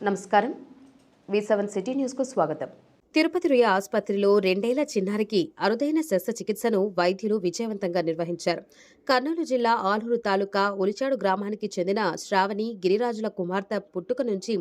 నమస్కారం వి seven city న్యూస్కు స్వాగతం తిరుపతి రుయ ఆసుపత్రిలో రెండేళ్ళ చిన్నారికి అరుదైన శస్త్రచికిత్సను వైద్యులు విజయవంతంగా నిర్వహించారు. కర్నూలు జిల్లా ఆలూరు తాలూకా ఉలిచాడు గ్రామానికి చెందిన శ్రావణి గిరిరాజుల కుమార్తె పుట్టుక నుంచి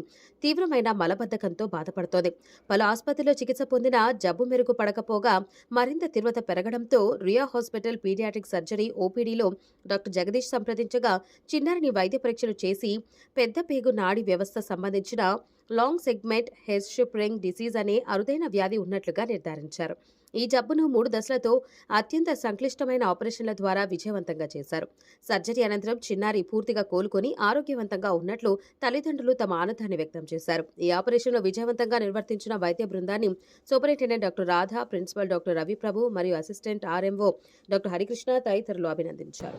తీవ్రమైన మలబద్ధకంతో బాధపడుతోంది. పలు ఆసుపత్రిలో చికిత్స పొందిన జబ్బు మెరుగుపడకపోగా మరింత తీవ్రత పెరగడంతో రియా హాస్పిటల్ పీడియాట్రిక్ సర్జరీ ఓపీడీలో డాక్టర్ జగదీష్ సంప్రదించగా చిన్నారిని వైద్య పరీక్షలు చేసి పెద్ద పేగు నాడి వ్యవస్థ సంబంధించిన లాంగ్ సెగ్మెంట్ హెస్షిప్రింగ్ డిసీజ్ అనే అరుదైన వ్యాధి ఉన్నట్లుగా నిర్ధారించారు. ఈ జబ్బును మూడు దశలతో అత్యంత సంక్లిష్టమైన ఆపరేషన్ల ద్వారా విజయవంతంగా చేశారు. సర్జరీ అనంతరం చిన్నారి పూర్తిగా కోలుకొని ఆరోగ్యవంతంగా ఉన్నట్లు తల్లిదండ్రులు తమ ఆనందాన్ని వ్యక్తం చేశారు. ఈ ఆపరేషన్లో విజయవంతంగా నిర్వర్తించిన వైద్య బృందాన్ని superintendent doctor Radha principal doctor Raviprabhu మరియు అసిస్టెంట్ ఆర్ఎంఓ డాక్టర్ హరికృష్ణ తదితరులు అభినందించారు.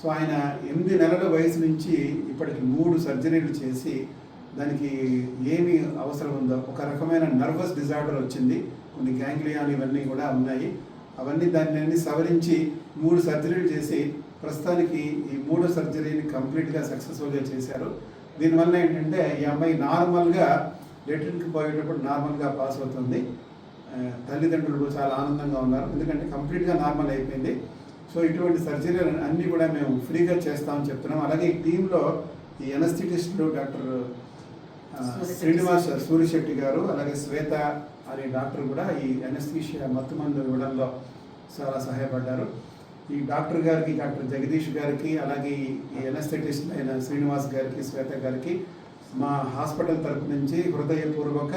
సో ఆయన ఎనిమిది నెలల వయసు నుంచి ఇప్పటికి మూడు సర్జరీలు చేసి దానికి ఏమి అవసరం ఉందో ఒక రకమైన నర్వస్ డిజార్డర్ వచ్చింది. కొన్ని గ్యాంగ్లియాలు ఇవన్నీ కూడా ఉన్నాయి. అవన్నీ దాన్ని అన్ని సవరించి మూడు సర్జరీలు చేసి ప్రస్తుతానికి ఈ మూడో సర్జరీని కంప్లీట్గా సక్సెస్ఫుల్గా చేశారు. దీనివల్ల ఏంటంటే ఈ అమ్మాయి నార్మల్గా లెటర్కి పోయేటప్పుడు నార్మల్గా పాస్ అవుతుంది. తల్లిదండ్రులు చాలా ఆనందంగా ఉన్నారు. ఎందుకంటే కంప్లీట్గా నార్మల్ అయిపోయింది. సో ఇటువంటి సర్జరీలు అన్నీ కూడా మేము ఫ్రీగా చేస్తామని చెప్తున్నాం. అలాగే ఈ టీంలో ఈ ఎనస్థిటిస్టులు డాక్టర్ శ్రీనివాస్ సూరిశెట్టి గారు అలాగే శ్వేత అనే డాక్టర్ కూడా ఈ ఎనస్థీషియా మత్తు మందు ఇవ్వడంలో చాలా సహాయపడ్డారు. ఈ డాక్టర్ గారికి డాక్టర్ జగదీష్ గారికి అలాగే ఈ ఎనస్థెటిస్ట్ అయిన శ్రీనివాస్ గారికి శ్వేత గారికి మా హాస్పిటల్ తరపు నుంచి హృదయపూర్వక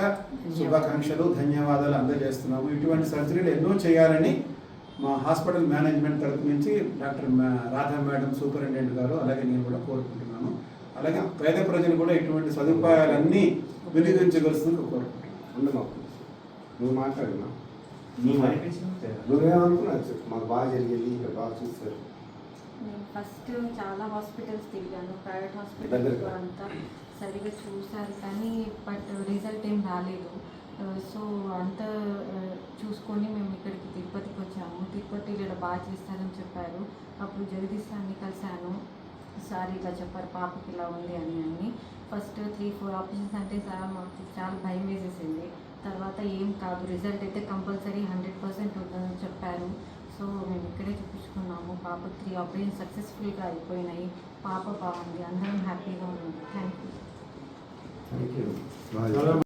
శుభాకాంక్షలు ధన్యవాదాలు అందజేస్తున్నాము. ఇటువంటి సర్జరీలు ఎన్నో చేయాలని మా హాస్పిటల్ మేనేజ్మెంట్ తరపు నుంచి డాక్టర్ రాధా మేడం సూపరింటెండెంట్ గారు అలాగే నేను కూడా కోరుకుంటున్నాను. అలాగే పేద ప్రజలు కూడా ఇటువంటి సదుపాయాలన్నీ వినియోగించవలసిందిగా కోరుకుంటున్నాను. నువ్వు మాట్లాడినా చెప్పు. మాకు బాగా జరిగింది ఇక్కడ బాగా చూస్తారు. నేను ఫస్ట్ చాలా హాస్పిటల్స్ తిరిగాను. Private hospitals? అంతా సరిగా చూశారు కానీ బట్ రిజల్ట్ ఏం రాలేదు. సో అంత చూసుకొని మేము ఇక్కడికి తిరుపతికి వచ్చాము. తిరుపతి ఇక్కడ బాగా చేస్తారని చెప్పారు. అప్పుడు జగదీష్ సార్ని కలిశాను. సార్ ఇలా చెప్పారు పాపకి ఇలా ఉంది అని అని ఫస్ట్ త్రీ ఫోర్ ఆపరేషన్స్ అంటే సార్ మాకు చాలా భయం వేసేసింది. తర్వాత ఏం కాదు రిజల్ట్ అయితే కంపల్సరీ హండ్రెడ్ పర్సెంట్ ఉంటుందని చెప్పారు. సో మేము ఇక్కడే చూపించుకున్నాము. పాప త్రీ ఆపరేషన్ సక్సెస్ఫుల్గా అయిపోయినాయి. పాప బాగుంది. అందరం హ్యాపీగా ఉన్నాం థ్యాంక్ యూ